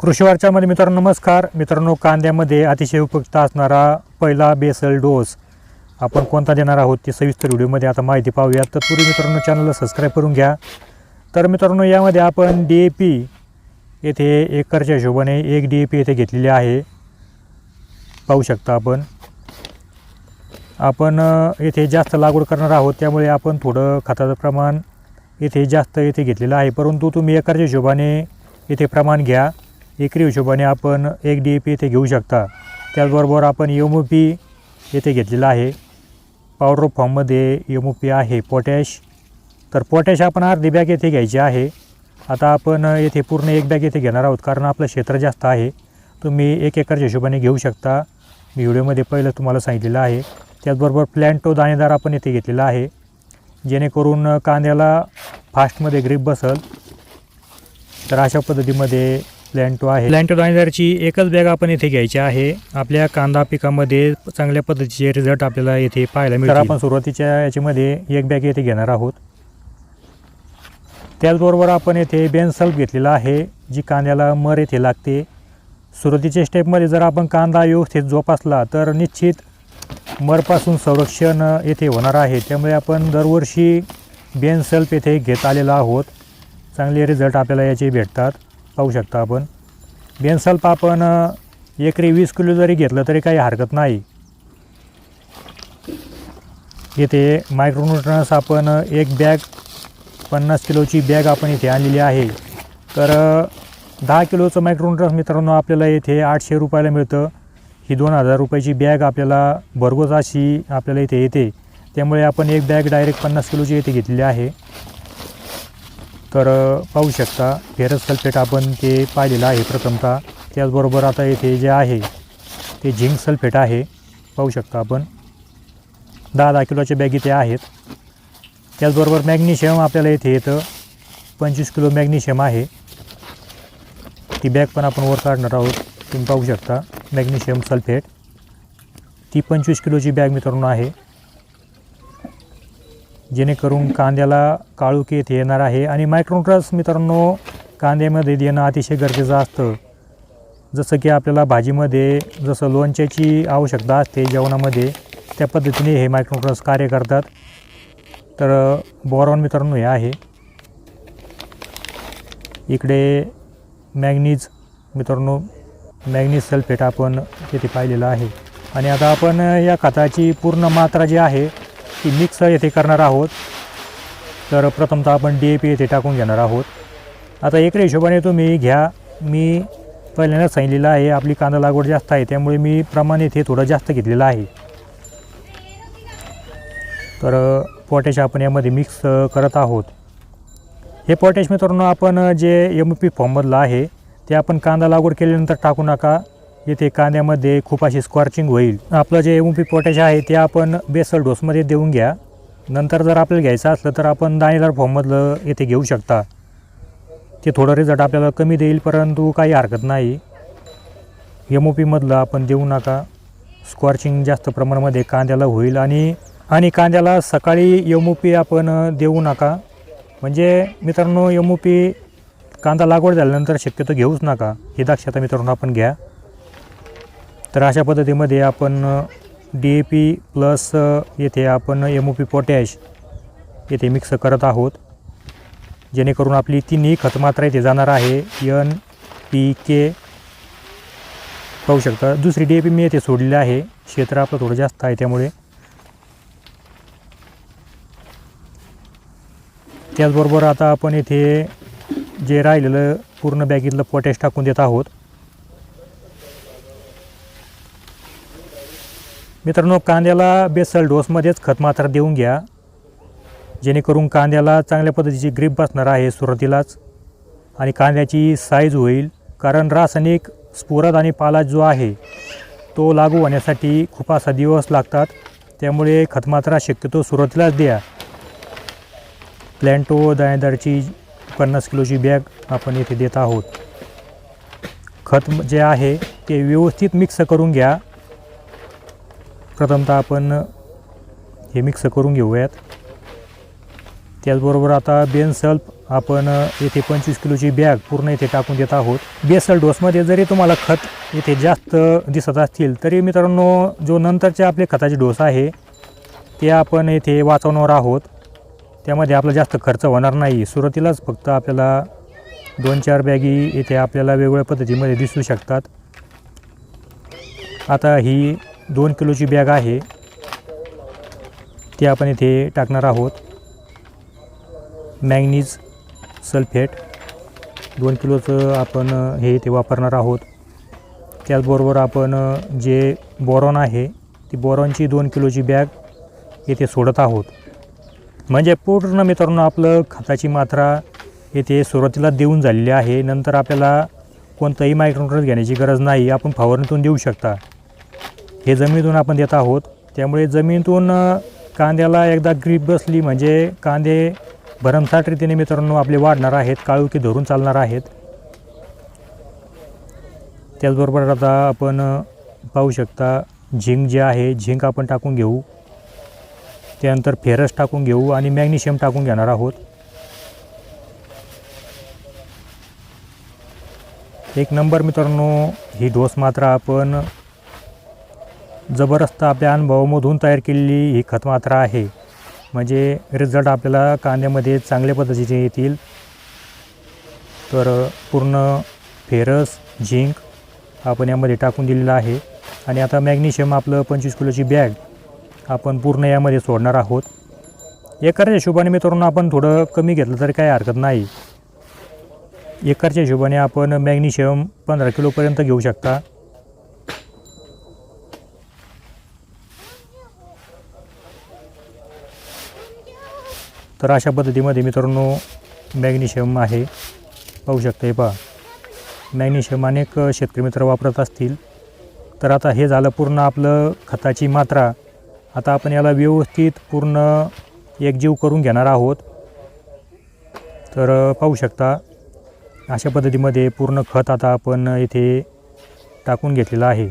कृषी वार्तामध्ये मित्रांनो नमस्कार. मित्रांनो कांद्यामध्ये अतिशय उपयुक्त असणारा पहिला बेसल डोस आपण कोणता देणार आहोत ते सविस्तर व्हिडिओमध्ये आता माहिती पाहूया. तत्पूर्वी मित्रांनो चॅनलला सबस्क्राईब करून घ्या. तर मित्रांनो यामध्ये आपण डी ए पी येथे एकरच्या हिशोबाने एक डी ए पी येथे घेतलेली आहे. पाहू शकता आपण. आपण येथे जास्त लागवड करणार आहोत त्यामुळे आपण थोडं खताचं प्रमाण येथे जास्त येथे घेतलेलं आहे. परंतु तुम्ही एकरच्या हिशोबाने येथे प्रमाण घ्या. एकरी हिशोबाने आपण एक डी ए पी येथे घेऊ शकता. त्याचबरोबर आपण एम ओ पी येथे घेतलेला आहे. पावडर फॉर्ममध्ये एम ओ पी आहे पोटॅश तर पोटॅश आपण अर्धी बॅग येथे घ्यायची आहे. आता आपण येथे पूर्ण एक बॅग येथे घेणार आहोत कारण आपलं क्षेत्र जास्त आहे. तुम्ही एक एकरच्या हिशोबाने घेऊ शकता. मी व्हिडिओमध्ये पहिलं तुम्हाला सांगितलेलं आहे. त्याचबरोबर प्लॅन्टो दाणेदार आपण येथे घेतलेला आहे. जेणेकरून कांद्याला फास्टमध्ये ग्रीप बसल. तर अशा पद्धतीमध्ये प्लॅन्टो आहे. प्लॅन्टो दाणेदारची एकच बॅग आपण येथे घ्यायची आहे. आपल्या कांदा पिकामध्ये चांगल्या पद्धतीचे रिझल्ट आपल्याला येथे पाहायला मिळतात आपण सुरुवातीच्या याच्यामध्ये एक बॅग येथे घेणार आहोत. त्याचबरोबर आपण येथे बेनसल्फ घेतलेला आहे जी कांद्याला मर येथे लागते. सुरुवातीच्या स्टेपमध्ये जर आपण कांदा व्यवस्थित जोपासला तर निश्चित मरपासून संरक्षण येथे होणार आहे. त्यामुळे आपण दरवर्षी बेनसल्फ येथे घेत आलेलो आहोत. चांगले रिझल्ट आपल्याला याचे भेटतात. पाहू शकता आपण. बेनसल्प आपण एकरी वीस किलो जरी घेतलं तरी काही हरकत नाही. येथे मायक्रोन्युट्रन्स आपण एक बॅग पन्नास किलोची बॅग आपण इथे आणलेली आहे. तर दहा किलोचं मायक्रोन्युट्रन्स मित्रांनो आपल्याला येथे आठशे रुपयाला मिळतं. ही दोन हजार रुपयाची बॅग आपल्याला भरघोस अशी आपल्याला इथे येते. त्यामुळे आपण एक बॅग डायरेक्ट पन्नास किलोची इथे घेतलेली आहे. तर पाहू शकता फेरस सल्फेट आपण ते पाहिलेलं आहे प्रथमतः त्याचबरोबर आता येथे जे आहे ते झिंक सल्फेट आहे. पाहू शकता आपण. दहा दहा किलोच्या बॅग इथे आहेत. त्याचबरोबर मॅग्नेशियम आपल्याला येथे येतं. पंचवीस किलो मॅग्नेशियम आहे. ती बॅग पण आपण वर काढणार आहोत. तुम्ही पाहू शकता मॅग्नेशियम सल्फेट ती पंचवीस किलोची बॅग मित्रांनो आहे. जेणेकरून कांद्याला काळुकी येथे येणार आहे. आणि मायक्रोन्ट्रस मित्रांनो कांद्यामध्ये देणं अतिशय गरजेचं असतं. जसं की आपल्याला भाजीमध्ये जसं लोणच्याची आवश्यकता असते जेवणामध्ये त्या पद्धतीने हे मायक्रोन्ट्रस कार्य करतात. तर बोरॉन मित्रांनो हे आहे. इकडे मॅग्नीज मित्रांनो मॅग्नीज सल्फेट आपण तिथे पाहिलेलं आहे. आणि आता आपण या खताची पूर्ण मात्रा जी आहे ती मिक्स येथे करणार आहोत. तर प्रथमतः आपण डी ए पी येथे टाकून घेणार आहोत. आता एकरी हिशोबाने तुम्ही घ्या. मी पहिल्यांदाच सांगितलेलं आहे आपली कांदा लागवड जास्त आहे त्यामुळे मी प्रमाण येथे थोडं जास्त घेतलेलं आहे. तर पोटॅश आपण यामध्ये मिक्स करत आहोत. हे पोटॅश मित्रांनो आपण जे एम पी फॉर्ममधलं आहे ते आपण कांदा लागवड केल्यानंतर टाकू नका. येथे कांद्यामध्ये खूप अशी स्कॉर्चिंग होईल. आपलं जे एम पी पोटॅश आहे ते आपण बेसल डोसमध्ये देऊन घ्या. नंतर जर आपल्याला घ्यायचं असलं तर आपण दाणेदार फॉर्ममधलं येथे घेऊ शकता. ते थोडं रिझल्ट आपल्याला कमी देईल परंतु काही हरकत नाही. एम ओ पीमधलं आपण देऊ नका. स्कॉर्चिंग जास्त प्रमाणामध्ये कांद्याला होईल आणि आणि कांद्याला सकाळी एम ओ पी आपण देऊ नका. म्हणजे मित्रांनो एम ओ पी कांदा लागवड झाल्यानंतर शक्यतो घेऊच नका. ही दक्षता मित्रांनो आपण घ्या. तर अशा पद्धतीमध्ये आपण डी ए पी प्लस येथे आपण एम ओ पी पोटॅश येथे मिक्स करत आहोत. जेणेकरून आपली तिन्ही खतमात्रा येथे जाणार आहे. एन पी के पाहू शकता. दुसरी डी ए पी मी येथे सोडलेली आहे. क्षेत्र आपलं थोडं जास्त आहे त्यामुळे. त्याचबरोबर आता आपण येथे जे राहिलेलं पूर्ण बॅगेतलं पोटॅश टाकून देत आहोत. मित्रांनो कांद्याला बेसल डोसमध्येच खत मात्रा देऊन घ्या. जेणेकरून कांद्याला चांगल्या पद्धतीची ग्रीप बसणार आहे सुरुवातीलाच. आणि कांद्याची साईज होईल कारण रासायनिक स्फुरद आणि पाला जो आहे तो लागू होण्यासाठी खूप असा दिवस लागतात. त्यामुळे खतमात्रा शक्यतो सुरुवातीलाच द्या. प्लॅन्टो दाणेदारची पन्नास किलोची बॅग आपण येथे देत आहोत. खत जे आहे ते व्यवस्थित मिक्स करून घ्या. प्रथमतः आपण हे मिक्स करून घेऊयात. त्याचबरोबर आता बेनसल्फ आपण येथे पंचवीस किलोची बॅग पूर्ण येथे टाकून देत आहोत. बेसल डोसमध्ये जरी तुम्हाला खत इथे जास्त दिसत असतील तरी मित्रांनो जो नंतरचे आपले खताचे डोस आहे ते आपण येथे वाचवणार आहोत. त्यामध्ये आपला जास्त खर्च होणार नाही. सुरुवातीलाच फक्त आपल्याला दोन चार बॅगी येथे आपल्याला वेगवेगळ्या पद्धतीमध्ये दिसू शकतात. आता ही दोन किलोची बॅग आहे. ती आपण इथे टाकणार आहोत. Manganese sulphate. दोन किलोचं आपण हे इथे वापरणार आहोत. त्याचबरोबर आपण जे बोरॉन आहे ती बोरॉनची दोन किलोची बॅग येथे सोडत आहोत. म्हणजे पूर्ण मित्रांनो आपलं खताची मात्रा येथे सुरुवातीला देऊन झालेली आहे. नंतर आपल्याला कोणतंही मायक्रोन्युट्रन्स घेण्याची गरज नाही. आपण फवारणीतून देऊ शकता. हे जमिनीतून आपण देत आहोत. त्यामुळे जमिनीतून कांद्याला एकदा ग्रीप बसली म्हणजे कांदे भरमसाठ रीतीने मित्रांनो आपले वाढणार आहेत काळुकी धरून चालणार आहेत. त्याचबरोबर आता आपण पाहू शकता झिंक जे आहे झिंक आपण टाकून घेऊ. त्यानंतर फेरस टाकून घेऊ आणि मॅग्नेशियम टाकून घेणार आहोत. एक नंबर मित्रांनो ही डोस मात्र आपण जबरदस्त आपल्या अनुभवामधून तयार केलेली ही खत मात्रा आहे. म्हणजे रिझल्ट आपल्याला कांद्यामध्ये चांगल्या पद्धतीचे येतील. तर पूर्ण फेरस झिंक आपण यामध्ये टाकून दिलेलं आहे. आणि आता मॅग्नेशियम आपलं पंचवीस किलोची बॅग आपण पूर्ण यामध्ये सोडणार आहोत. एकरच्या हिशोबाने मित्रांनो आपण थोडं कमी घेतलं तरी काही हरकत नाही. एकरच्या हिशोबाने आपण मॅग्नेशियम पंधरा किलोपर्यंत घेऊ शकता. तर अशा पद्धतीमध्ये मित्रांनो मॅग्नेशियम आहे. पाहू शकता हे पहा. मॅग्नेशियम अनेक शेतकरी मित्र वापरत असतील. तर आता हे झालं पूर्ण आपलं खताची मात्रा. आता आपण याला व्यवस्थित पूर्ण एकजीव करून घेणार आहोत. तर पाहू शकता अशा पद्धतीमध्ये पूर्ण खत आता आपण इथे टाकून घेतलेलं आहे.